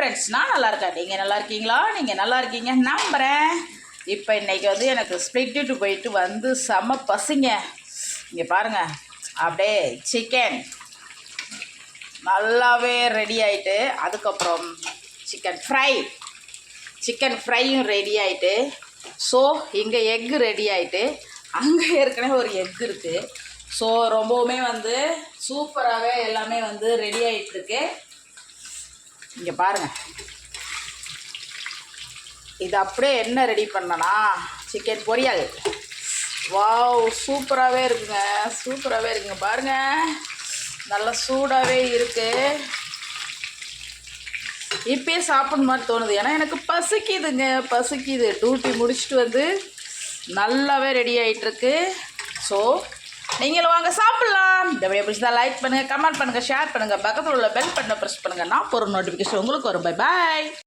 ஃப்ரெண்ட்ஸ்னால் நல்லா இருக்கா நீங்கள் நல்லா இருக்கீங்களா? நீங்கள் நல்லா இருக்கீங்க? நம்புகிறேன் இப்போ இன்றைக்கி வந்து எனக்கு ஸ்ப்ளிட்டு போயிட்டு வந்து செம பசிங்க. இங்கே பாருங்கள் அப்படியே சிக்கன் நல்லாவே ரெடி ஆகிட்டு அதுக்கப்புறம் சிக்கன் ஃப்ரை சிக்கன் ஃப்ரையும் ரெடி ஆகிட்டு ஸோ இங்கே எக்கு ரெடி ஆகிட்டு அங்கே ஏற்கனவே ஒரு எக் இருக்குது ஸோ ரொம்பவுமே வந்து சூப்பராகவே எல்லாமே வந்து ரெடி ஆகிட்டுருக்கு இங்கே பாருங்கள் இது அப்படியே என்ன ரெடி பண்ணனா? சிக்கன் பொரியல். வாவ் சூப்பராகவே இருக்குங்க. சூப்பராகவே இருக்குங்க. பாருங்க. நல்லா சூடாகவே இருக்குது இப்பயே சாப்பிட்ற மாதிரி தோணுது. ஏன்னா எனக்கு பசிக்குதுங்க. பசிக்குது. டியூட்டி முடிச்சுட்டு வந்து நல்லாவே ரெடி ஆகிட்டுருக்கு ஸோ நீங்களும் வாங்க சாப்பிட்லாம். இந்த வீடியோ பிடிச்சதா லைக் பண்ணுங்கள் கமெண்ட் பண்ணுங்கள் ஷேர் பண்ணுங்கள் பக்கத்தில் உள்ள பெல் பட்டனை ப்ரெஸ் பண்ணுங்கள் நான் ஒரு நோட்டிஃபிகேஷன் உங்களுக்கு வரும். Bye bye